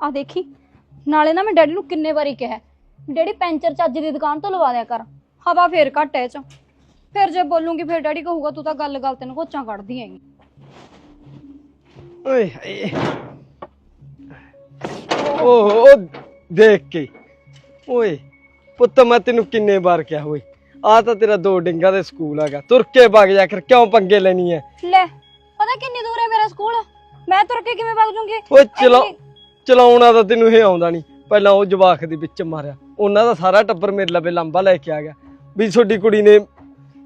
ਆ ਦੇਖੀ ਨਾਲੇ ਨਾ ਮੈਂ ਡੈਡੀ ਨੂੰ ਕਿੰਨੇ ਵਾਰੀ ਕਿਹਾ ਡੈਡੀ ਪੈਂਚਰ ਚੱਜ ਦੀ ਦੁਕਾਨ ਤੋਂ ਲਵਾ ਦਿਆ ਕਰ ਹਵਾ ਫੇਰ ਘੱਟ ਐ ਚ। ਫਿਰ ਜੇ ਬੋਲੂੰਗੀ ਫਿਰ ਡੈਡੀ ਕਹੂਗਾ ਤੂੰ ਤਾਂ ਗੱਲ ਗੱਲ ਤੇ ਨਕੋਚਾਂ ਕੱਢਦੀ ਹੈਗੀ। ਓਏ ਹਾਏ। ਉਹ ਦੇਖ ਕੇ। ਓਏ ਪੁੱਤ ਮੈਂ ਤੈਨੂੰ ਕਿੰਨੇ ਵਾਰ ਕਿਹਾ ਓਏ ਆ ਤਾਂ ਤੇਰਾ ਦੋ ਡਿੰਗਾ ਦੇ ਸਕੂਲ ਹੈਗਾ ਤੁਰ ਕੇ ਵਗ ਜਾ ਕਰ ਕਿਉਂ ਪੰਗੇ ਲੈਣੀ ਐ? ਲੈ ਪਤਾ ਕਿੰਨੀ ਦੂਰ ਹੈ ਮੇਰਾ ਸਕੂਲ? ਮੈਂ ਤੁਰ ਕੇ ਕਿਵੇਂ ਵਗ ਜੂੰਗੀ? ਓਏ ਚਲਾ। ਚਲਾਉਣਾ ਤਾਂ ਤੈਨੂੰ ਇਹ ਆਉਂਦਾ ਨਹੀਂ। ਪਹਿਲਾਂ ਉਹ ਜਵਾਖ ਦੇ ਵਿੱਚ ਮਾਰਿਆ। ਉਹਨਾਂ ਦਾ ਸਾਰਾ ਟੱਬਰ ਮੇਰੇ ਲਵੇ ਲੰਬਾ ਲੈ ਕੇ ਆ ਗਿਆ। ਵੀ ਤੁਹਾਡੀ ਕੁੜੀ ਨੇ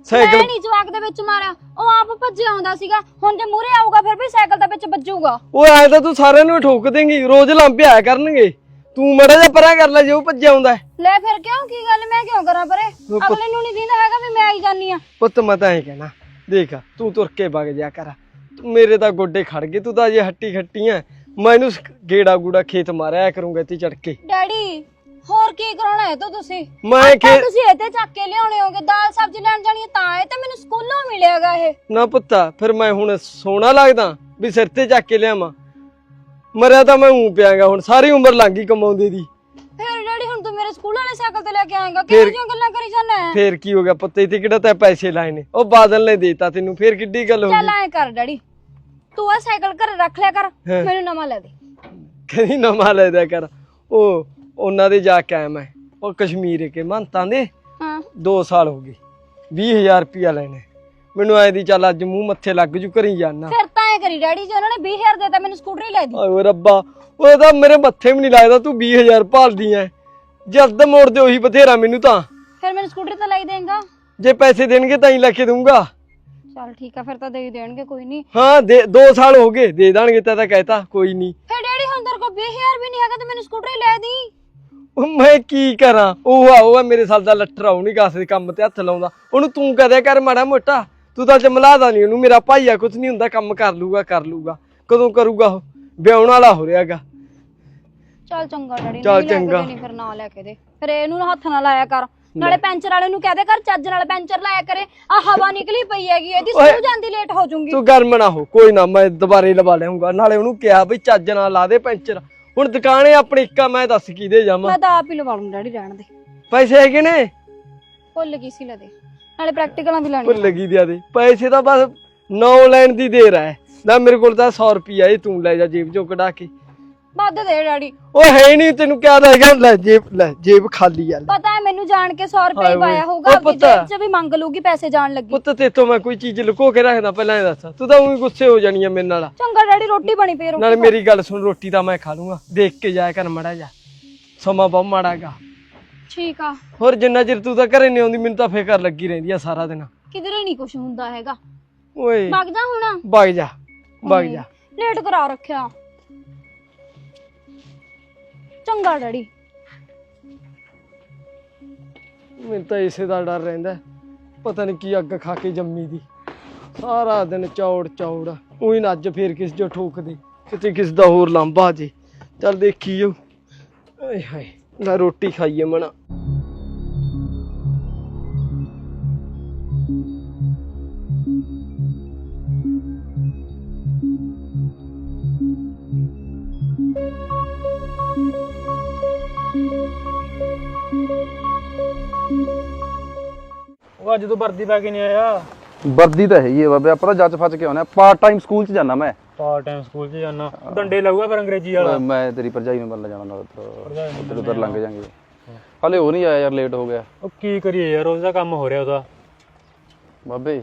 ਸਾਈਕਲ ਨਹੀਂ ਜਵਾਕ ਦੇ ਵਿੱਚ ਮਾਰਿਆ। ਉਹ ਆਪ ਭੱਜਿਆ ਆਉਂਦਾ ਸੀਗਾ। ਹੁਣ ਜੇ ਮੂਰੇ ਆਊਗਾ ਫਿਰ ਵੀ ਸਾਈਕਲ ਦੇ ਵਿੱਚ ਵੱਜੂਗਾ। ਓਏ ਐ ਤਾਂ ਤੂੰ ਸਾਰਿਆਂ ਨੂੰ ਠੋਕ ਦੇਂਗੀ। ਰੋਜ਼ ਲੰਬੇ ਆਇਆ ਕਰਨਗੇ। ਤੂੰ ਮੜਾ ਜਾ ਪਰਾਂ ਕਰ ਲੈ ਜੇ ਉਹ ਭੱਜਿਆ ਆਉਂਦਾ। ਲੈ ਫਿਰ ਕਿਉਂ? ਕੀ ਗੱਲ? ਮੈਂ ਕਿਉਂ ਕਰਾਂ ਪਰੇ? ਉਹ ਅਗਲੇ ਨੂੰ ਨਹੀਂ ਦਿੰਦਾ ਹੈਗਾ ਵੀ ਮੈਂ ਆਈ ਜਾਨੀ ਆ ਪੁੱਤ ਮੈਂ ਤਾਂ ਐ ਕਹਿਣਾ। ਦੇਖ ਤੂੰ ਤੁਰ ਕੇ ਵਗ ਜਾ ਕਰ। ਮੇਰੇ ਤਾਂ ਗੋਡੇ ਖੜ ਗਏ। ਤੂੰ ਤਾਂ ਅਜੇ ਹੱਟੀ ਖੱਟੀ ਐ। ਮੈਂ ਇਹਨੂੰ ਸ- ਗੇੜਾ ਗੂੜਾ ਖੇਤ ਮਾਰਿਆ ਕਰੂੰਗਾ ਇੱਥੇ ਚੜ ਕੇ। ਡੈਡੀ ਹੋਰ ਕੀ ਕਰਾਉਣਾ ਹੈ ਤੋ ਤੁਸੀਂ? ਮੈਂ ਤਾਂ ਤੁਸੀਂ ਇੱਥੇ ਚੱਕ ਕੇ ਲਿਆਉਣੇ ਹੋਗੇ ਦਾਲ ਸਬਜ਼ੀ ਲੈਣ ਜਾਣੀ ਹੈ ਤਾਂ ਇਹ ਤਾਂ ਮੈਨੂੰ ਸਕੂਲੋਂ ਮਿਲਿਆਗਾ ਇਹ। ਨਾ ਪੁੱਤਾ ਫਿਰ ਮੈਂ ਹੁਣ ਸੋਹਣਾ ਲੱਗਦਾ ਵੀ ਸਿਰ ਤੇ ਚੱਕ ਕੇ ਲਿਆਵਾਂ। ਮਰਿਆ ਤਾਂ ਮੈਂ ਉਂ ਪਿਆਂਗਾ ਹੁਣ ਸਾਰੀ ਉਮਰ ਲੰਘ ਗਈ ਕਮਾਉਂਦੇ ਦੀ। ਫਿਰ ਡੈਡੀ ਹੁਣ ਤੂੰ ਮੇਰੇ ਸਕੂਲ ਵਾਲੇ ਸਾਈਕਲ ਤੇ ਲੈ ਕੇ ਆਏਗਾ ਫਿਰ- ਕਿਹੋ ਜਿਹੀਆਂ ਗੱਲਾਂ ਕਰੀ ਜਾਂਦਾ ਹੈ? ਫੇਰ ਕੀ ਹੋ ਗਿਆ ਪੁੱਤ ਇੱਥੇ ਕਿਹੜਾ ਤੈਂ ਪੈਸੇ ਲਾਏ ਨੇ? ਉਹ ਬਾਦਲ ਨੇ ਦੇਤਾ ਤੈਨੂੰ ਫੇਰ ਕਿੱਡੀ ਗੱਲ ਹੋ ਚੱਲ ਗਈ ਐ ਕਰ ਡੈਡੀ ਤੂੰ ਆ ਸਾਈਕਲ ਘਰੇ ਰੱਖ ਲਿਆ ਕਰ ਹਾਂ। ਮੈਨੂੰ ਨਵਾਂ ਲੈ ਦੇ। ਕਦੀ ਨਵਾਂ ਲੈ ਦਿਆ ਕਰ। ਉਹ ਉਹਨਾਂ ਦੇ ਜਾ ਕੇ ਆਇਆ ਮੈਂ। ਉਹ ਕਸ਼ਮੀਰ ਕੇ ਮੰਤਾਂ ਦੇ। ਹਾਂ। 2 ਸਾਲ ਹੋ ਗਏ। 20000 ਰੁਪਿਆ ਲੈਣੇ। ਮੈਨੂੰ ਐ ਦੀ ਚੱਲ ਅੱਜ ਮੂੰਹ ਮੱਥੇ ਲੱਗ ਜੂ ਕਰੀ ਜਾਣਾ ਫਿਰ ਤਾਂ ਐ ਕਰੀ ਡੈਡੀ ਜੇ ਉਹਨਾਂ ਨੇ 20000 ਦੇਤਾ ਮੈਨੂੰ ਸਕੂਟਰੀ ਲੈ ਦੀ। ਓਏ ਰੱਬਾ ਉਹ ਤਾਂ ਮੇਰੇ ਮੱਥੇ ਵੀ ਨਹੀਂ ਲੱਗਦਾ ਤੂੰ 20000 ਭਾਲਦੀ ਐ। ਜਲਦ ਮੋੜ ਦੇ ਉਹੀ ਬਥੇਰਾ ਮੈਨੂੰ ਤਾਂ। ਫਿਰ ਮੈਨੂੰ ਸਕੂਟਰੀ ਤਾਂ ਲੈ ਹੀ ਦੇਂਗਾ। ਜੇ ਪੈਸੇ ਦੇਣਗੇ ਤਾਂ ਹੀ ਲੈ ਕੇ ਦੂੰਗਾ ਚੱਲ ਠੀਕ ਆ ਫਿਰ ਤਾਂ ਦੇ ਹੀ ਦੇਣਗੇ ਕੋਈ ਨਹੀਂ। ਹਾਂ ਦੇ 2 ਸਾਲ ਹੋ ਗਏ ਦੇ ਦੇਣਗੇ ਤਾਂ ਤਾਂ ਕਹਿਤਾ ਕੋਈ ਨਹੀਂ। ਫਿਰ ਡੈਡੀ ਹੁਣ ਤੇਰੇ ਕੋਲ 20000 ਵੀ ਨਹੀਂ ਹੈਗਾ ਤੇ ਮੈਨੂੰ ਸਕੂਟਰੀ ਲੈ ਦੀ। ਉਹ ਮੈਂ ਕੀ ਕਰਾਂ? ਉਹ ਆ ਉਹ ਆ ਮੇਰੇ ਸਾਲ ਦਾ ਲੱਟਰ ਆਉ ਨਹੀਂ ਕਾਸੇ ਦੇ ਕੰਮ ਤੇ ਹੱਥ ਲਾਉਂਦਾ। ਉਹਨੂੰ ਤੂੰ ਕਹਦਿਆ ਕਰ ਮਾੜਾ ਮੋਟਾ। ਤੂੰ ਤਾਂ ਜਮਲਾਦਾ ਨਹੀਂ ਉਹਨੂੰ ਮੇਰਾ ਭਾਈ ਆ ਕੁਝ ਨਹੀਂ ਹੁੰਦਾ ਕੰਮ ਕਰ ਲੂਗਾ ਕਰ ਲੂਗਾ ਕਦੋਂ ਕਰੂਗਾ ਉਹ? ਵਿਆਹਣ ਵਾਲਾ ਹੋ ਰਿਹਾਗਾ ਚੱਲ ਚੰਗਾ ਡੈਡੀ ਚੱਲ ਲੈ ਕੇ ਚੰਗਾ। ਦੇਣੀ ਫਿਰ ਨਾ ਲੈ ਕੇ ਦੇ। ਫਿਰ ਇਹਨੂੰ ਹੱਥ ਨਾ ਲਾਇਆ ਕਰ। ਨਾਲੇ ਪੈਂਚਰ ਵਾਲੇ ਨੂੰ ਕਹਿ ਦੇ ਕਰ ਚੱਜ ਨਾਲ ਪੈਂਚਰ ਲਾਇਆ ਕਰੇ। ਆ ਹਵਾ ਨਿਕਲੀ ਪਈ ਹੈਗੀ ਇਹਦੀ। ਸਕੂਲ ਜਾਂਦੀ ਲੇਟ ਹੋ ਜਾਊਂਗੀ। ਤੂੰ ਗਰਮ ਨਾ ਹੋ ਕੋਈ ਨਾ ਮੈਂ ਦੁਬਾਰੇ ਲਵਾ ਲਿਆਉਂਗਾ ਨਾਲੇ ਉਹਨੂੰ ਕਿਹਾ ਵੀ ਚੱਜ ਨਾਲ ਲਾ ਦੇ ਪੈਂਚਰ। ਹੁਣ ਦੁਕਾਨੇ ਆਪਣੀ ਇੱਕਾ ਮੈਂ ਦੱਸ ਕਿਹਦੇ ਜਾਵਾਂ? ਮੈਂ ਤਾਂ ਆਪ ਹੀ ਲਵਾ ਲੂੰ ਡੈਡੀ ਰਹਿਣ ਦੇ। ਪੈਸੇ ਹੈਗੇ ਨੇ? ਭੁੱਲ ਗਈ ਸੀ ਲੈ ਦੇ। ਨਾਲੇ ਪ੍ਰੈਕਟੀਕਲਾਂ ਵੀ ਲੈਣੀ ਭੁੱਲ ਗਈ ਦਿਆ ਦੇ। ਪੈਸੇ ਤਾਂ ਬਸ ਨੌ ਲੈਣ ਦੀ ਦੇਰ ਹੈ ਨਾ ਮੇਰੇ ਕੋਲ ਤਾਂ 100 ਰੁਪਿਆ ਇਹ ਤੂੰ ਲੈ ਜਾ ਜੇਬ ਚੋਂ ਕਢਾ ਕੇ। ਵੱਧ ਦੇ ਡੈਡੀ। ਉਹ ਹੈ ਨਹੀਂ ਤੈਨੂੰ ਕਿਆ ਲੱਗਦਾ ਲੈ ਜੇਬ ਲੈ ਜੇਬ ਖਾਲੀ ਆ। ਲੈ ਪਤਾ ਹੈ ਮੈਨੂੰ ਜਾਣ ਕੇ 100 ਰੁਪਏ ਹਾਏ ਹੀ ਪਾਇਆ ਓਏ। ਹੋਊਗਾ ਓ ਆਪਣੀ ਪੁੱਤ। ਜੇਬ 'ਚ ਵੀ ਮੰਗ ਲੂਗੀ ਪੈਸੇ ਜਾਣ ਲੱਗੀ। ਪੁੱਤ ਤੇ ਤੋਂ ਮੈਂ ਕੋਈ ਚੀਜ਼ ਲੁਕੋ ਕੇ ਰੱਖਦਾ ਪਹਿਲਾਂ ਇਹ ਦੱਸ। ਤੂੰ ਤਾਂ ਉਹੀ ਗੁੱਸੇ ਹੋ ਜਾਣੀ ਆ ਮੇਰੇ ਨਾਲ। ਚੰਗਾ ਡੈਡੀ ਰੋਟੀ ਬਣੀ ਪਈ ਰੋਟੀ ਨਾਲੇ ਮੇਰੀ ਗੱਲ ਸੁਣ ਰੋਟੀ ਤਾਂ ਮੈਂ ਖਾ ਲੂੰਗਾ। ਦੇਖ ਕੇ ਜਾਇਆ ਕਰ ਮੜਾ ਜਾ ਸਮਾਂ ਬਹੁਤ ਮਾੜਾਗਾ ਠੀਕ ਆ। ਹੋਰ ਜਿੰਨਾ ਚਿਰ ਤੂੰ ਤਾਂ ਘਰੇ ਨਹੀਂ ਆਉਂਦੀ ਮੈਨੂੰ ਤਾਂ ਫਿਕਰ ਲੱਗੀ ਰਹਿੰਦੀ ਆ ਸਾਰਾ ਦਿਨ। ਕਿਧਰੇ ਨਹੀਂ ਕੁਝ ਹੁੰਦਾ ਹੈਗਾ। ਓਏ। ਵਗ ਜਾ ਹੁਣ। ਵਗ ਜਾ ਵਗ ਜਾ। ਲੇਟ ਕਰਾ ਰੱਖਿਆ। ਚੰਗਾ, ਡੈਡੀ। ਮੈਨੂੰ ਤਾਂ ਇਸੇ ਦਾ ਡਰ ਰਹਿੰਦਾ ਪਤਾ ਨਹੀਂ ਕੀ ਅੱਗ ਖਾ ਕੇ ਜੰਮੀ ਦੀ। ਸਾਰਾ ਦਿਨ ਚੌੜ ਚੌੜ, ਉਹੀ ਨਾ ਫੇਰ ਕਿਸ ਜੋ ਠੋਕਦੇ, ਕਿਤੇ ਕਿਸ ਦਾ ਹੋਰ ਲਾਂਬਾ ਜੇ। ਚੱਲ ਦੇਖੀਓ। ਆਏ ਹਾਏ ਲੈ ਰੋਟੀ ਖਾਈਏ ਮਣਾ। ਉਹ ਅੱਜ ਤੋਂ ਵਰਦੀ ਪਾ ਕੇ ਨਹੀਂ ਆਇਆ? ਵਰਦੀ ਤਾਂ ਹੈਗੀ ਹੈ ਬਾਬੇ ਆਪਾਂ ਤਾਂ ਜੱਜ ਫਸ ਕੇ ਆਉਣਾ ਪਾਰਟ ਟਾਈਮ ਸਕੂਲ ਚ ਜਾਣਾ ਮੈਂ। ਪਾਰਟ ਟਾਈਮ ਸਕੂਲ 'ਚ ਜਾਣਾ ਡੰਡੇ ਲਾਊਗਾ ਫਿਰ ਅੰਗਰੇਜ਼ੀ ਵਾਲਾ? ਮੈਂ ਤੇਰੀ ਭਰਜਾਈ ਨੂੰ ਮਿਲਣ ਜਾਣਾ ਨਾਲ ਉੱਧਰ। ਉੱਧਰ ਲੰਘ ਜਾਾਂਗੇ। ਹਲੇ ਉਹ ਨਹੀਂ ਆਇਆ ਯਾਰ ਲੇਟ ਹੋ ਗਿਆ। ਉਹ ਕੀ ਕਰੀਏ ਯਾਰ ਉਹਦਾ ਕੰਮ ਹੋ ਰਿਹਾ ਉਹਦਾ। ਬਾਬੇ